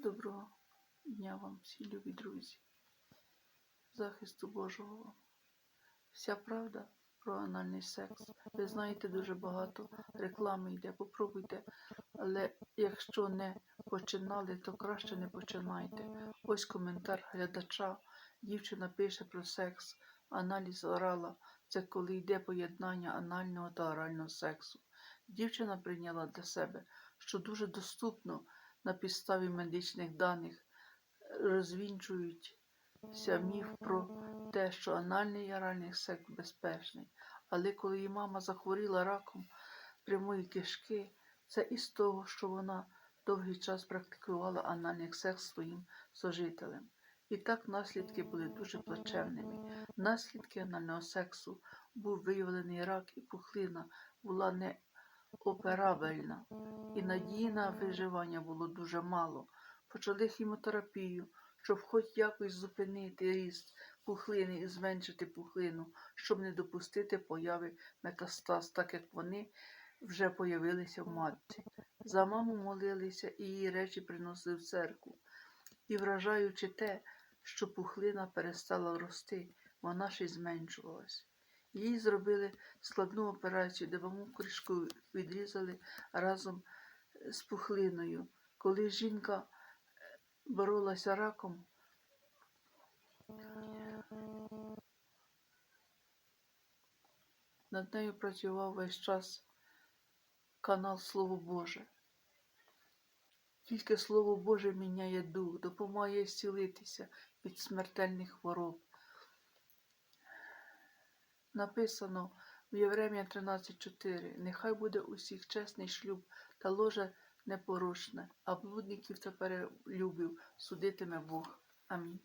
Доброго дня вам, всі любі друзі. Захисту Божого вам. Вся правда про анальний секс. Ви знаєте, дуже багато реклами йде. Попробуйте. Але якщо не починали, то краще не починайте. Ось коментар глядача. Дівчина пише про секс. Аналіз орала це коли йде поєднання анального та орального сексу. Дівчина прийняла для себе, що дуже доступно на підставі медичних даних розвінчуються міф про те, що анальний і оральний секс безпечний. Але коли її мама захворіла раком прямої кишки, це із того, що вона довгий час практикувала анальний секс своїм сожителем. І так наслідки були дуже плачевними. Наслідки анального сексу був виявлений рак і пухлина була неоперабельна, і надії на виживання було дуже мало. Почали хімотерапію, щоб хоч якось зупинити ріст пухлини і зменшити пухлину, щоб не допустити появи метастаз, так як вони вже появилися в матці. За маму молилися і її речі приносили в церкву. І вражаючи те, що пухлина перестала рости, вона ще й зменшувалась. Їй зробили складну операцію, де маму кришку відрізали разом з пухлиною. Коли жінка е, боролася раком, над нею працював весь час канал Слово Боже. Тільки Слово Боже міняє дух, допомагає зцілитися від смертельних хвороб. Написано в Євремія 13.4 Нехай буде усіх чесний шлюб та ложе непорушне, а блудників та перелюбів судитиме Бог. Амінь.